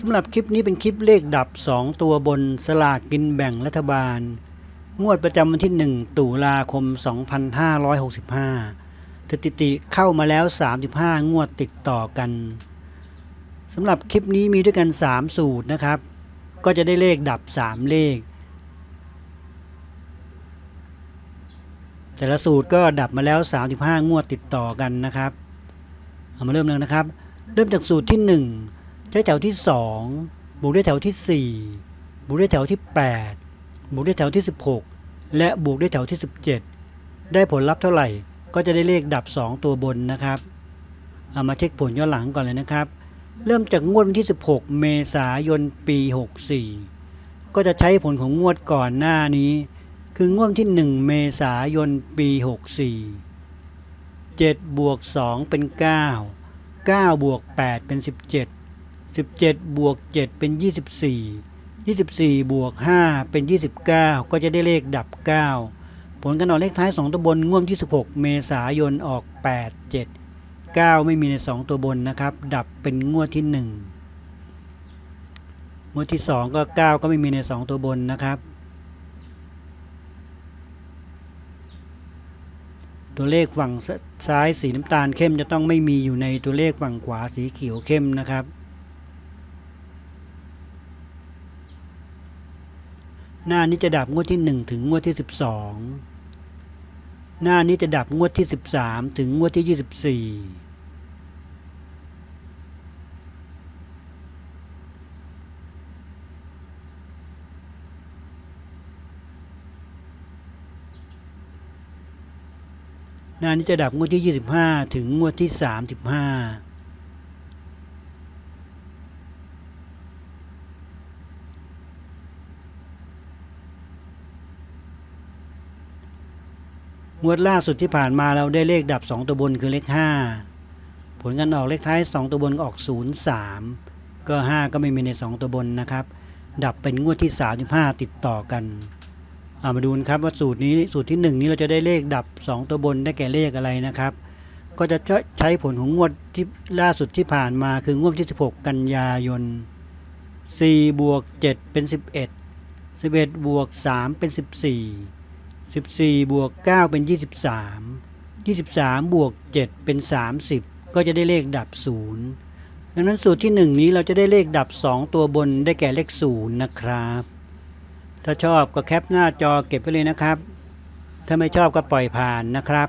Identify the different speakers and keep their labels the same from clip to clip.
Speaker 1: สำหรับคลิปนี้เป็นคลิปเลขดับ 2 ตัวบนสลากกินแบ่งรัฐบาล งวดประจำวันที่ 1 ตุลาคม 2565สถิติเข้ามาแล้ว 35 งวดติดต่อกันสำหรับคลิปนี้มีด้วยกัน 3 สูตรนะครับ ก็จะได้เลขดับ 3 เลข แต่ละสูตรก็ดับมาแล้ว 35 งวดติดต่อกันนะครับ เอามาเริ่มเลยนะครับ เริ่มจากสูตรที่ 1 ใช้แถวที่2บวกด้วยแถวที่ 4 บวกด้วยแถวที่ 8 บวกด้วยแถวที่ 16 และบวกด้วยแถวที่ 17 ได้ผลลัพธ์เท่าไหร่ ก็จะได้เลขดับ 2 ตัวบนนะครับ เอามาเช็คผลย้อนหลังก่อนเลยนะครับ เริ่มจากงวดวันที่ 16 เมษายนปี 64 ก็จะใช้ผลของงวดก่อนหน้านี้ คืองวดวันที่ 1 เมษายนปี 64 7บวก2เป็น 9 9บวก8เป็น 17 17 บวก 7 เป็น 24 24 บวก 5 เป็น 29 ก็จะได้เลขดับ 9 ผลการออกเลขท้าย 2 ตัวบนงวดวันที่16เมษายนออก 8 7 9 ไม่มีใน 2 ตัวบนนะครับ ดับเป็นงวดที่ 1 งวดที่ 2 ก็ 9 ก็ไม่มีใน 2 ตัวบนนะครับ ตัวเลขฝั่งซ้ายสีน้ำตาลเข้มจะต้องไม่มีอยู่ในตัวเลขฝั่งขวาสีเขียวเข้มนะครับ หน้านี้จะดับงวดที่ 1 ถึงงวดที่ 12 หน้านี้จะดับงวดที่ 13 ถึงงวดที่ 24หน้านี้จะดับงวดที่ 25 ถึงงวดที่ 35 งวดล่าสุดที่ผ่านมาเราได้เลขดับ 2 ตัวบนคือเลข 5 ผลการออกเลขท้าย 2 ตัวบนก็ออก 0 3 ก็ 5 ก็ไม่มีใน 2 ตัวบนนะครับ ดับเป็นงวดที่ 35 ติดต่อกันเอามาดูนะครับว่าสูตรนี้สูตรที่ 1 นี้เราจะได้เลขดับ 2 ตัวบนได้แก่เลขอะไรนะครับ ก็จะใช้ผลของงวดที่ล่าสุดที่ผ่านมาคืองวดที่ 16 กันยายน4บวก7เป็น 11 11บวก3เป็น 14 14 บวก 9 เป็น 23 23 บวก 7 เป็น 30 ก็จะได้เลขดับ 0 ดังนั้นสูตรที่ 1 นี้เราจะได้เลขดับ 2 ตัวบนได้แก่เลข 0 นะครับ ถ้าชอบก็แคปหน้าจอเก็บไว้เลยนะครับ ถ้าไม่ชอบก็ปล่อยผ่านนะครับ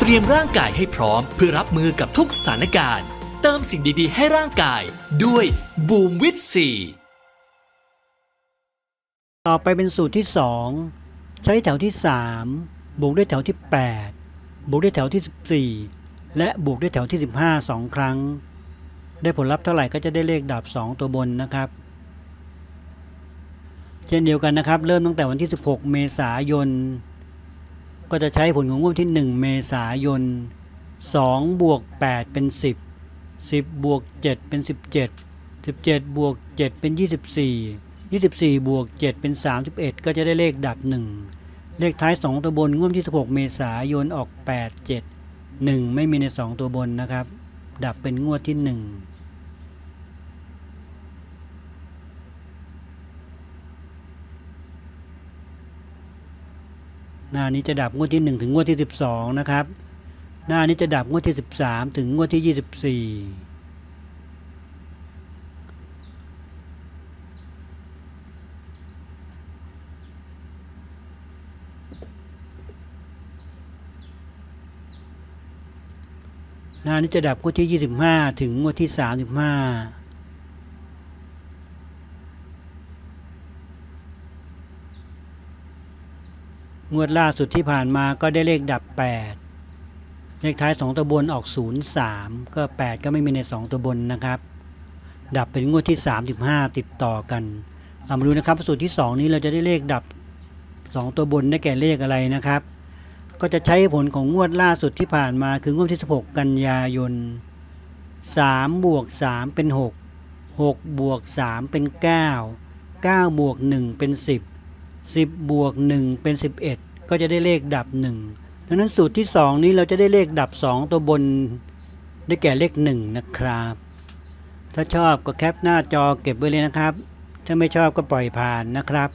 Speaker 2: เตรียมร่างกายให้พร้อม เพื่อรับมือกับทุกสถานการณ์ เติมสิ่งดีๆ ให้ร่างกายด้วยบูมวิตซี
Speaker 1: ต่อไปเป็นสูตรที่ 2 ใช้แถวที่ 3 บวกด้วยแถวที่ 8 บวกด้วยแถวที่ 14 และบวกด้วยแถวที่ 15 2 ครั้ง ได้ผลลัพธ์เท่าไหร่ก็จะได้เลขดับ 2 ตัวบนนะครับเช่นเดียวกันนะครับ เริ่มตั้งแต่วันที่ 16 เมษายน ก็จะใช้ผลของงวดที่ 1 เมษายน2บวก8เป็น 10 10บวก7เป็น 17 17บวก7เป็น 24 24บวก7เป็น 31 ก็จะได้เลขดับ 1 เลขท้าย 2 ตัวบนงวดที่ 16 เมษายนออก 8 7 1 ไม่มีใน 2 ตัวบนนะครับ ดับเป็นงวดที่ 1 หน้านี้จะดับงวดที่ 1 ถึงงวดที่ 12 นะครับ หน้านี้จะดับงวดที่ 13 ถึงงวดที่ 24หน้านี้จะดับงวดที่ 25 ถึงงวดที่ 35 งวดล่าสุดที่ผ่านมาก็ได้เลขดับ 8 เลขท้าย 2 ตัวบนออก 03 ก็ 8 ก็ไม่มีใน 2 ตัวบนนะครับ ดับเป็นงวดที่ 35 ติดต่อกันเอามาดูนะครับสูตรที่ 2 นี้เราจะได้เลขดับ 2 ตัวบนได้แก่เลขอะไรนะครับ ก็จะใช้ผลของงวดล่าสุดที่ผ่านมาคืองวดที่ 16 กันยายน3บวก3เป็น 6 6บวก3เป็น 9 9บวก1เป็น 10 10 บวก 1 เป็น 11 ก็จะได้เลขดับ 1 ดังนั้นสูตรที่ 2 นี้เราจะได้เลขดับ 2 ตัวบนได้แก่เลข 1 นะครับ ถ้าชอบก็แคปหน้าจอเก็บไว้เลยนะครับ ถ้าไม่ชอบก็ปล่อยผ่านนะครับ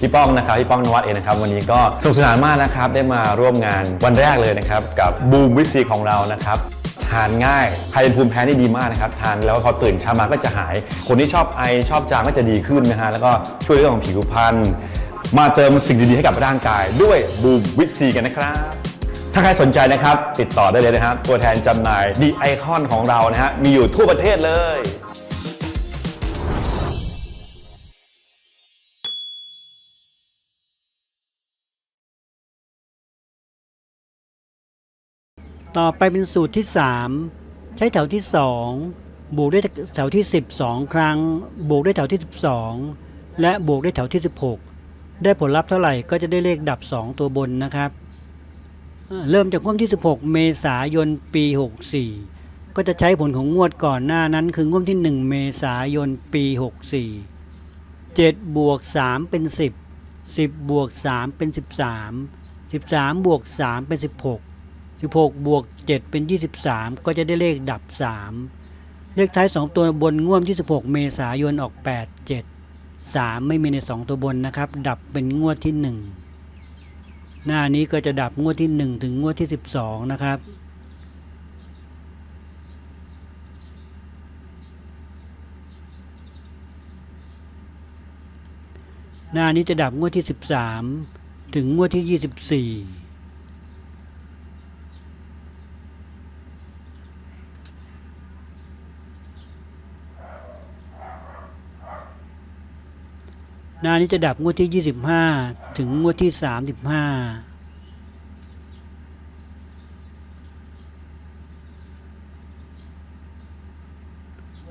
Speaker 3: พี่ป้องนะครับพี่ป้องนวัดเองนะครับวันนี้ก็สนุกสนานมากนะครับได้มาร่วมงานวันแรกเลยนะครับกับบูมวิซีของเรานะครับทานง่ายใครเป็นภูมิแพ้นี่ดีมากนะครับทานแล้วพอตื่นเช้ามาก็จะหาย คนที่ชอบไอชอบจามก็จะดีขึ้นนะฮะแล้วก็ช่วยเรื่องของผิวพรรณมาเติมสิ่งดีๆให้กับร่างกายด้วยบูมวิซีกันนะครับถ้าใครสนใจนะครับ ติดต่อได้เลยนะครับตัวแทนจำหน่ายดีไอคอนของเรานะฮะมีอยู่ทั่วประเทศเลย
Speaker 1: ต่อไปเป็นสูตรที่ 3 ใช้แถวที่ 2 บวกด้วยแถวที่ 12 ครั้ง บวกด้วยแถวที่ 12 และบวกด้วยแถวที่ 16 ได้ผลลัพธ์เท่าไหร่ก็จะได้เลขดับ 2 ตัวบนนะครับเอ่อเริ่มจากงวดที่ 16 เมษายนปี 64 ก็จะใช้ผลของงวดก่อนหน้านั้น คืองวดที่ 1 เมษายนปี 64 7บวก3เป็น 10 10บวก3เป็น 13 13บวก3เป็น 16 16 บวก 7 เป็น 23 ก็จะได้เลขดับ 3 เลขท้าย 2 ตัวบนง่วมที่16เมษายนออก 8 7 3 ไม่มีใน 2 ตัวบนนะครับ ดับเป็นงวดที่ 1 หน้านี้ก็จะดับงวดที่ 1 ถึงงวดที่ 12 นะครับหน้านี้จะดับงวดที่ 13 ถึงงวดที่ 24 หน้านี้จะดับงวดที่ 25 ถึงงวดที่ 35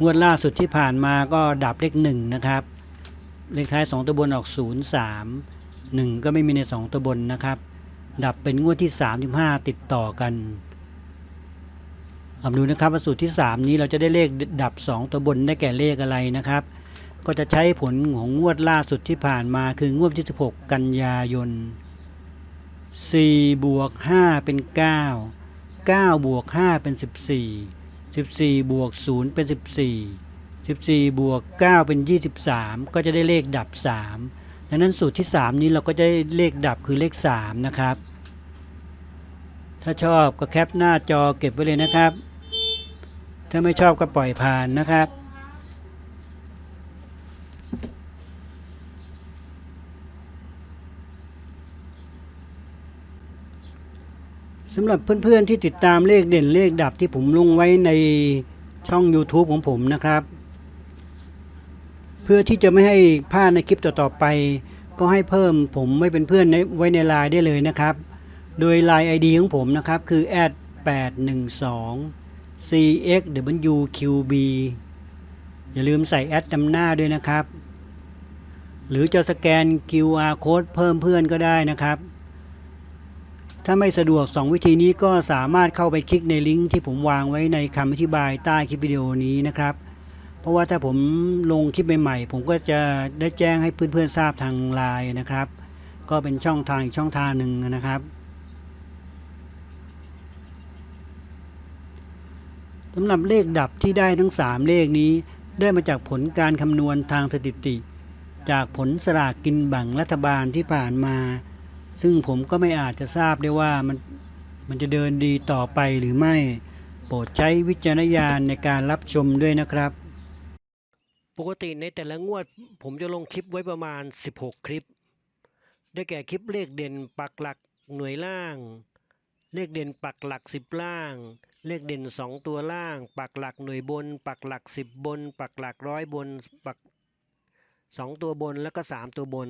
Speaker 1: งวดล่าสุดที่ผ่านมาก็ดับเลขหนึ่งนะครับ เลขท้าย2ตัวบนออก0 3 1ก็ไม่มีใน2ตัวบนนะครับ ดับเป็นงวดที่35ติดต่อกันเอามาดูนะครับว่าสูตรที่3นี้เราจะได้เลขดับ2ตัวบนได้แก่เลขอะไรนะครับ ก็จะใช้ผลของงวดล่าสุดที่ผ่านมาคืองวดที่ 16 กันยายน 4 บวก 5 เป็น 9 9 บวก 5 เป็น 14 14 บวก 0 เป็น 14 14 บวก 9 เป็น 23 ก็จะได้เลขดับ 3 ดังนั้นสูตรที่ 3 นี้เราก็จะได้เลขดับคือเลข 3 นะครับ ถ้าชอบก็แคปหน้าจอเก็บไว้เลยนะครับ ถ้าไม่ชอบก็ปล่อยผ่านนะครับ สำหรับเพื่อนๆที่ติดตามเลขเด่นเลขดับที่ผมลงไว้ในช่อง YouTube ของผมนะครับ เพื่อที่จะไม่ให้พลาดในคลิปต่อๆไป ก็ให้เพิ่มผมไว้เป็นเพื่อนไว้ในไลน์ได้เลยนะครับ โดยไลน์ ID ของผมนะครับ คือ @812 cxwqb อย่าลืมใส่แอดนำหน้าด้วยนะครับ หรือจะสแกน QR code เพิ่มเพื่อนก็ได้นะครับ ถ้าไม่สะดวก 2 วิธีนี้ก็สามารถเข้าไปคลิกในลิงก์ที่ผมวางไว้ในคำอธิบายใต้คลิปวิดีโอนี้นะครับ เพราะว่าถ้าผมลงคลิปใหม่ๆ ผมก็จะได้แจ้งให้เพื่อนๆทราบทางไลน์นะครับ ก็เป็นช่องทางอีกช่องทางหนึ่งนะครับสำหรับเลขดับที่ได้ทั้ง 3 เลขนี้ ได้มาจากผลการคำนวณทางสถิติ จากผลสลากกินแบ่งรัฐบาลที่ผ่านมา ซึ่งผมก็ไม่อาจจะทราบได้ว่ามันมันจะเดินดีต่อไปหรือไม่ โปรดใช้วิจารณญาณในการรับชมด้วยนะครับ ปกติในแต่ละงวด ผมจะลงคลิปไว้ประมาณ 16 คลิป ได้แก่คลิปเลขเด่นปักหลักหน่วยล่าง เลขเด่นปักหลัก 10 ล่าง เลขเด่น 2 ตัวล่าง ปักหลักหน่วยบน ปักหลัก 10 บน ปักหลักร้อยบนปัก 2 ตัวบนแล้วก็ 3 ตัวบน